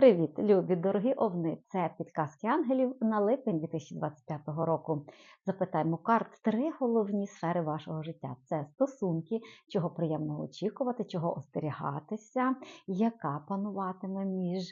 Привіт, любі, дорогі овни! Це підказки ангелів на липень 2025 року. Запитаємо карт три головні сфери вашого життя: це стосунки, чого приємно очікувати, чого остерігатися, яка пануватиме між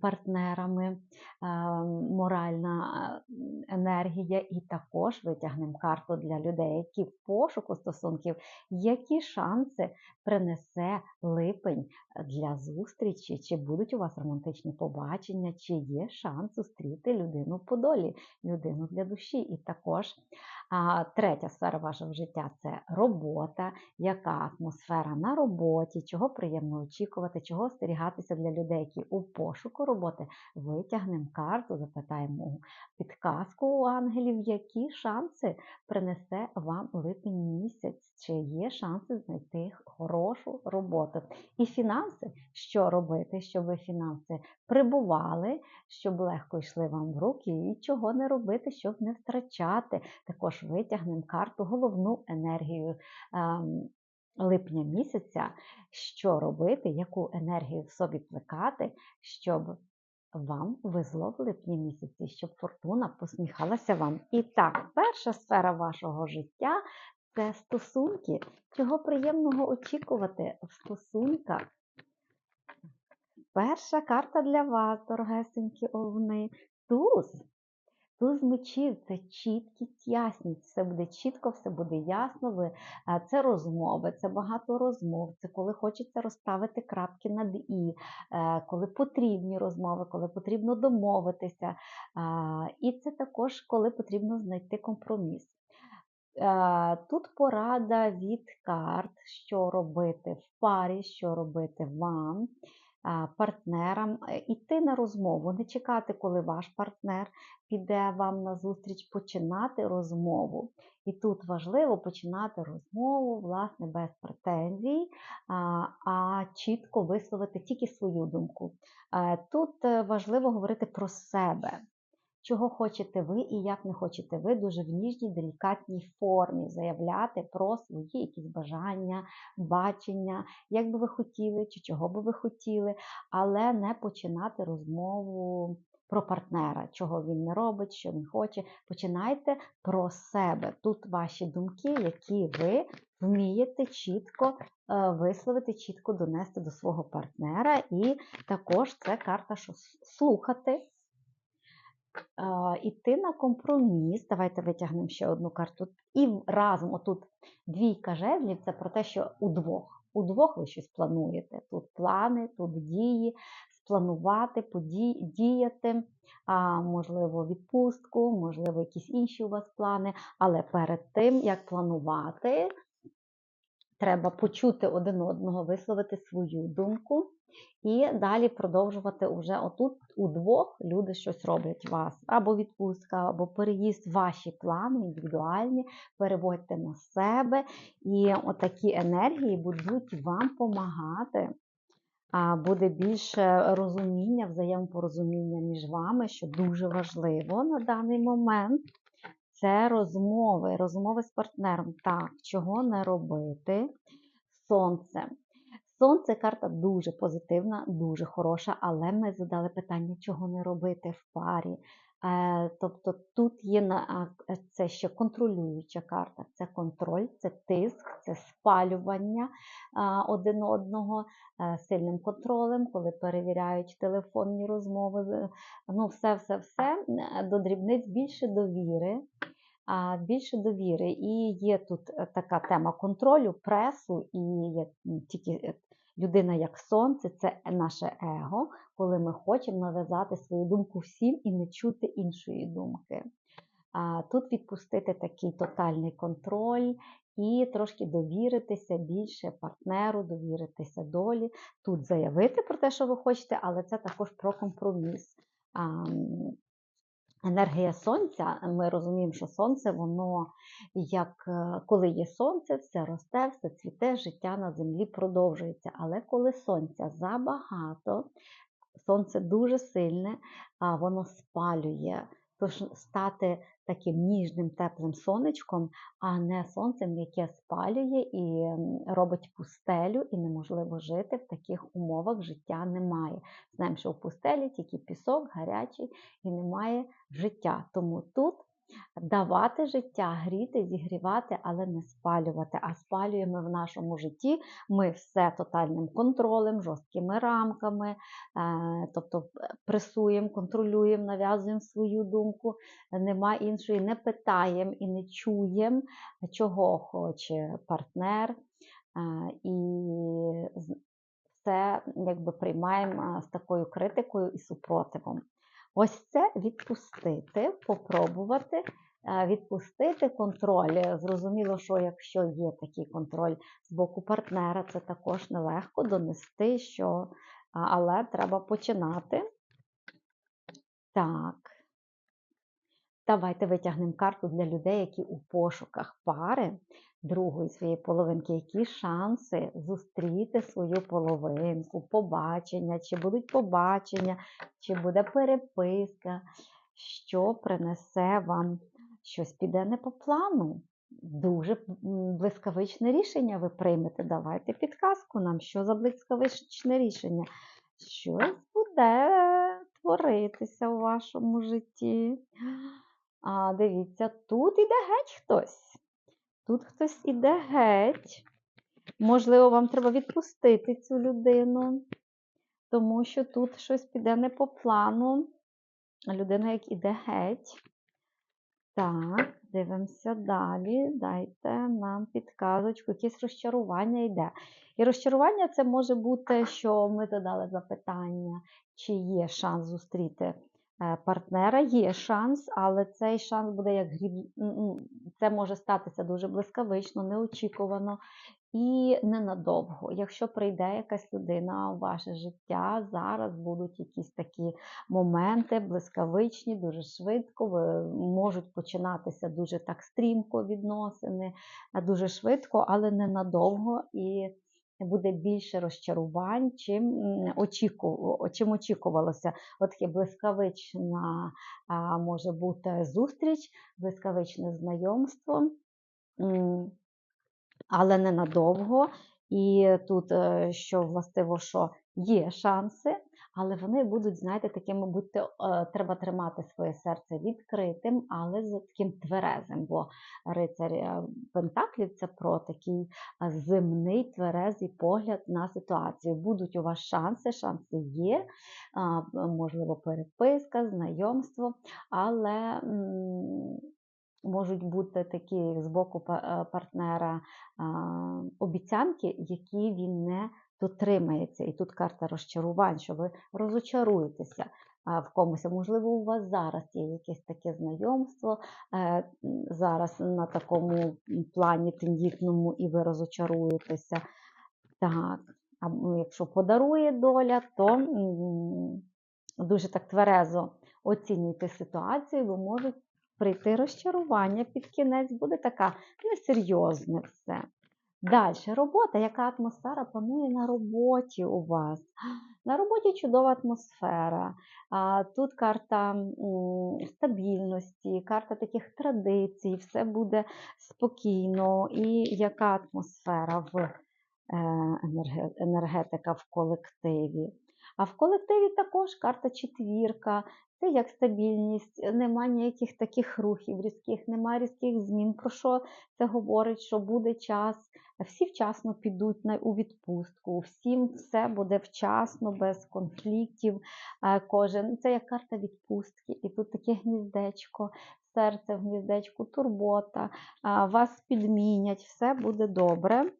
партнерами, е, моральна е, енергія, і також витягнемо карту для людей, які в пошуку стосунків, які шанси принесе липень для зустрічі, чи будуть у вас романтичні побачення, чи є шанс зустріти людину по долі, людину для душі. І також а, третя сфера вашого життя це робота, яка атмосфера на роботі, чого приємно очікувати, чого остерігатися для людей, які у пошуку роботи. Витягнемо карту, запитаємо підказку у ангелів, які шанси принесе вам липень місяць, чи є шанси знайти хорошу роботу. І фінанси, що робити, щоб фінанси прибували, щоб легко йшли вам в руки, і чого не робити, щоб не втрачати. Також витягнемо карту, головну енергію. Ем, липня місяця, що робити, яку енергію в собі плекати, щоб вам везло в липні місяці, щоб фортуна посміхалася вам. І так, перша сфера вашого життя це стосунки. Чого приємного очікувати в стосунках? Перша карта для вас, дорогесенькі овни. Туз. Туз мечів це чіткість, ясність. Все буде чітко, все буде ясно. Ви, Це розмови, це багато розмов, це коли хочеться розставити крапки над І, е, коли потрібні розмови, коли потрібно домовитися. І це також коли потрібно знайти компроміс. Е, тут порада від карт, що робити в парі, що робити вам, партнерам, іти на розмову, не чекати, коли ваш партнер піде вам на зустріч, починати розмову. І тут важливо починати розмову, власне, без претензій, а чітко висловити тільки свою думку. Е, тут е, важливо говорити про себе чого хочете ви і як не хочете ви, дуже в ніжній, делікатній формі заявляти про свої якісь бажання, бачення, як би ви хотіли, чи чого би ви хотіли, але не починати розмову. Про партнера, чого він не робить, що він хоче. Починайте про себе. Тут ваші думки, які ви вмієте чітко е, висловити, чітко донести до свого партнера. І також це карта, що слухати, іти на компроміс. Давайте витягнемо ще одну карту. І разом, отут двійка жезлів це про те, що удвох. Удвох ви щось плануєте. Тут плани, тут дії, спланувати, подіяти, а, можливо, відпустку, можливо, якісь інші у вас плани. Але перед тим, як планувати, треба почути один одного, висловити свою думку. І далі продовжувати вже отут удвох люди щось роблять вас. Або відпустка, або переїзд, ваші плани індивідуальні, переводьте на себе. І отакі енергії будуть вам допомагати. Буде більше розуміння, взаємопорозуміння між вами, що дуже важливо на даний момент. Це розмови, розмови з партнером. Так, чого не робити? Сонце. Сонце карта дуже позитивна, дуже хороша, але ми задали питання, чого не робити в парі. Е, тобто тут є це ще контролююча карта, це контроль, це тиск, це спалювання один одного е, сильним контролем, коли перевіряють телефонні розмови. Ну, все-все-все до дрібниць більше довіри. Більше довіри. І є тут е, така тема контролю, пресу, і як тільки Людина як сонце це наше его, коли ми хочемо нав'язати свою думку всім і не чути іншої думки. Тут відпустити такий тотальний контроль і трошки довіритися більше партнеру, довіритися долі. Тут заявити про те, що ви хочете, але це також про компроміс енергія сонця, ми розуміємо, що сонце, воно як е, коли є сонце, все росте, все цвіте, життя на землі продовжується. Але коли сонця забагато, сонце дуже сильне, воно спалює. Стати таким ніжним, теплим сонечком, а не сонцем, яке спалює і робить пустелю, і неможливо жити в таких умовах життя немає. Знаємо, що в пустелі тільки пісок гарячий і немає життя. Тому тут давати життя, гріти, зігрівати, але не спалювати. А спалюємо в нашому житті ми все тотальним контролем, жорсткими рамками, е, тобто е, пресуємо, контролюємо, нав'язуємо свою думку. Нема іншої, не питаємо і не чуємо, чого хоче партнер. е, І все якби приймаємо з такою критикою і супротивом. Ось це відпустити, попробувати е, відпустити контроль. Зрозуміло, що якщо є такий контроль з боку партнера, це також нелегко донести, що але треба починати. Так. Давайте витягнемо карту для людей, які у пошуках пари другої своєї половинки. Які шанси зустріти свою половинку, побачення, чи будуть побачення, чи буде переписка, що принесе вам щось піде не по плану. Дуже блискавичне рішення ви приймете. Давайте підказку нам, що за блискавичне рішення. Щось буде творитися у вашому житті. А дивіться, тут іде геть хтось. Тут хтось іде геть. Можливо, вам треба відпустити цю людину, тому що тут щось піде не по плану. Людина, як іде геть. Так, дивимося далі. Дайте нам підказочку, якесь розчарування йде. І розчарування це може бути, що ми задали запитання, чи є шанс зустріти партнера. Є шанс, але цей шанс буде як гріб. Це може статися дуже блискавично, неочікувано і ненадовго. Якщо прийде якась людина у ваше життя, зараз будуть якісь такі моменти блискавичні, дуже швидко. Ви можуть починатися дуже так стрімко відносини, дуже швидко, але ненадовго. І буде більше розчарувань, чим чим очікувалося. От блискавична може бути зустріч, блискавичне знайомство. Але ненадовго. І тут, е, що властиво, що є шанси, але вони будуть, знаєте, такими, будьте, е, треба тримати своє серце відкритим, але з таким тверезим. Бо рицар е, Пентаклів це про такий е, земний тверезий погляд на ситуацію. Будуть у вас шанси, шанси є, можливо, переписка, знайомство, але. можуть бути такі з боку партнера обіцянки, які він не дотримається. І тут карта розчарувань, що ви розочаруєтеся в комусь. Можливо, у вас зараз є якесь таке знайомство е, зараз на такому плані тендітному, і ви розочаруєтеся. Так, а якщо подарує доля, то дуже так тверезо оцінюйте ситуацію, бо можуть прийти розчарування під кінець, буде така несерйозне все. Далі, робота, яка атмосфера панує на роботі у вас? На роботі чудова атмосфера. Тут карта стабільності, карта таких традицій, все буде спокійно. І яка атмосфера в е, енергетика в колективі? А в колективі також карта четвірка. Це як стабільність, нема ніяких таких рухів різких, немає різких змін. Про що це говорить, що буде час, всі вчасно підуть у відпустку, всім все буде вчасно, без конфліктів. Е, Кожен це як карта відпустки, і тут таке гніздечко, серце в гніздечку, турбота, вас підмінять, все буде добре.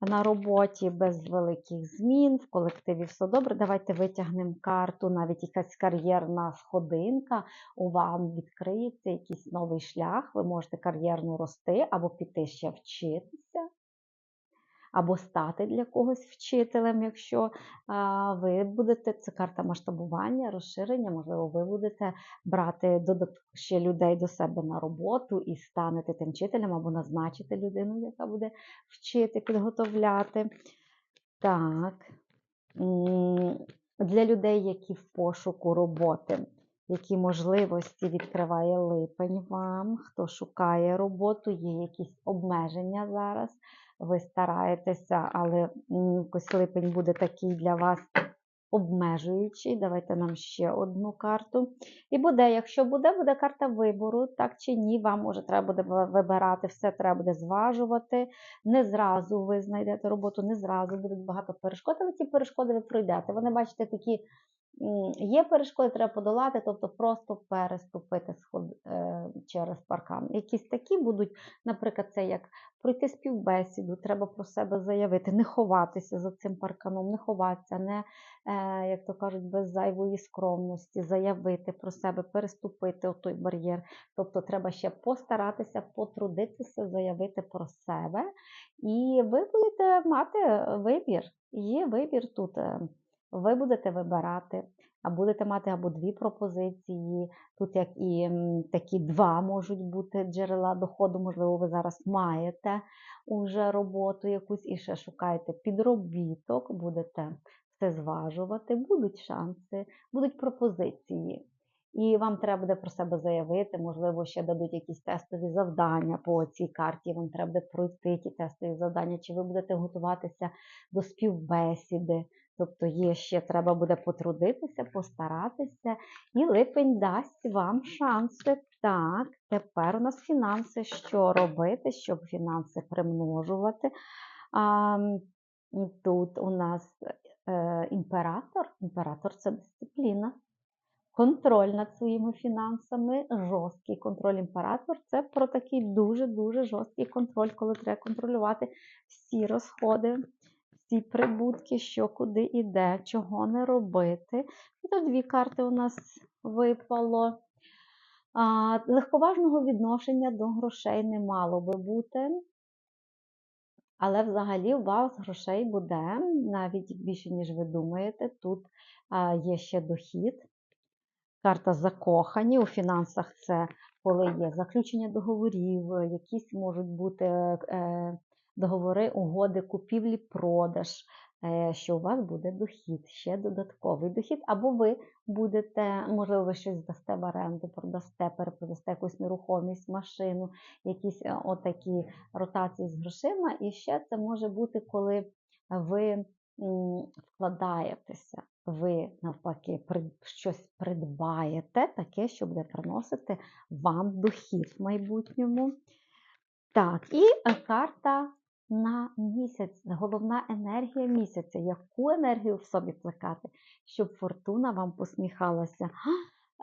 На роботі без великих змін, в колективі все добре. Давайте витягнемо карту, навіть якась кар'єрна сходинка, у вам відкриється якийсь новий шлях, ви можете кар'єрно рости або піти ще вчитися, або стати для когось вчителем, якщо ви будете, це карта масштабування, розширення, можливо, ви будете брати ще людей до себе на роботу і станете тим вчителем, або назначите людину, яка буде вчити, підготовляти. Так. Для людей, які в пошуку роботи. які можливості відкриває липень вам, хто шукає роботу, є якісь обмеження зараз. Ви стараєтеся, але якось липень буде такий для вас обмежуючий. Давайте нам ще одну карту. І буде, якщо буде, буде карта вибору, так чи ні, вам може треба буде вибирати, все треба буде зважувати. Не зразу ви знайдете роботу, не зразу будуть багато перешкод, але ті перешкоди ви пройдете. Вони, бачите, такі. Є перешкоди, треба подолати, тобто просто переступити сход е, через паркан. Якісь такі будуть, наприклад, це як пройти співбесіду, треба про себе заявити, не ховатися за цим парканом, не ховатися, не, е, як то кажуть, без зайвої скромності, заявити про себе, переступити той бар'єр. Тобто треба ще постаратися, потрудитися, заявити про себе. І ви будете мати вибір. Є вибір тут. Ви будете вибирати, а будете мати або дві пропозиції. Тут як і такі два можуть бути джерела доходу. Можливо, ви зараз маєте уже роботу якусь і ще шукаєте підробіток, будете все зважувати, будуть шанси, будуть пропозиції. І вам треба буде про себе заявити, можливо, ще дадуть якісь тестові завдання по цій карті. Вам треба буде пройти ті тестові завдання, чи ви будете готуватися до співбесіди. Тобто є ще треба буде потрудитися, постаратися, і липень дасть вам шанси. Так, тепер у нас фінанси. Що робити, щоб фінанси примножувати? А, тут у нас е, імператор. Імператор це дисципліна. Контроль над своїми фінансами, жорсткий контроль імператор це про такий дуже-дуже жорсткий контроль, коли треба контролювати всі розходи, всі прибутки, що куди іде, чого не робити. Тут дві карти у нас випало. А, легковажного відношення до грошей не мало би бути. Але взагалі у вас грошей буде навіть більше, ніж ви думаєте. Тут а, є ще дохід. Карта закохані у фінансах це коли є заключення договорів, якісь можуть бути е, договори, угоди, купівлі, продаж, е, що у вас буде дохід, ще додатковий дохід, або ви будете, можливо, ви щось здасте в оренду, продасте, перепродасте якусь нерухомість, машину, якісь е, отакі ротації з грошима. І ще це може бути, коли ви вкладаєтеся ви навпаки щось придбаєте, таке, що буде приносити вам дохід в майбутньому. Так, і е, карта на місяць, головна енергія місяця. Яку енергію в собі плекати, щоб фортуна вам посміхалася?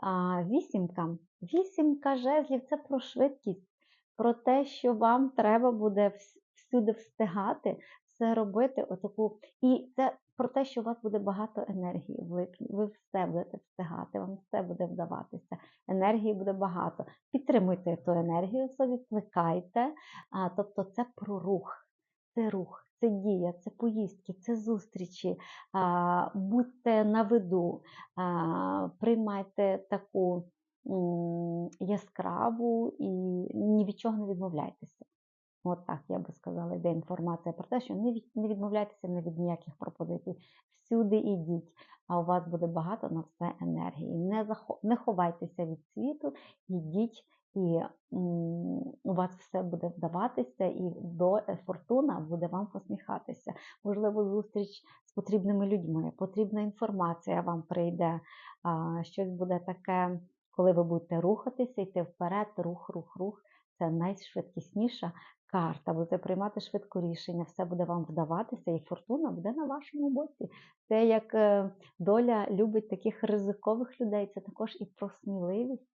А, вісімка. Вісімка жезлів це про швидкість, про те, що вам треба буде всюди встигати, все робити. Отаку. І це про те, що у вас буде багато енергії в липні. Ви все будете встигати, вам все буде вдаватися. Енергії буде багато. Підтримуйте ту енергію собі, плекайте. А, тобто це про рух. Це рух, це дія, це поїздки, це зустрічі. Будьте на виду, приймайте таку яскраву і ні від чого не відмовляйтеся. От так я би сказала, йде інформація про те, що не від- не відмовляйтеся не від ніяких пропозицій. Всюди ідіть, а у вас буде багато на все енергії. Не, захо- не ховайтеся від світу, ідіть, і у вас все буде вдаватися, і до е, фортуна буде вам посміхатися. Можливо, зустріч з потрібними людьми, потрібна інформація вам прийде, щось буде таке, коли ви будете рухатися, йти вперед, рух, рух, рух. Це найшвидкісніша карта. Будете приймати швидко рішення, все буде вам вдаватися, і фортуна буде на вашому боці. Це як е, доля любить таких ризикових людей, це також і про сміливість,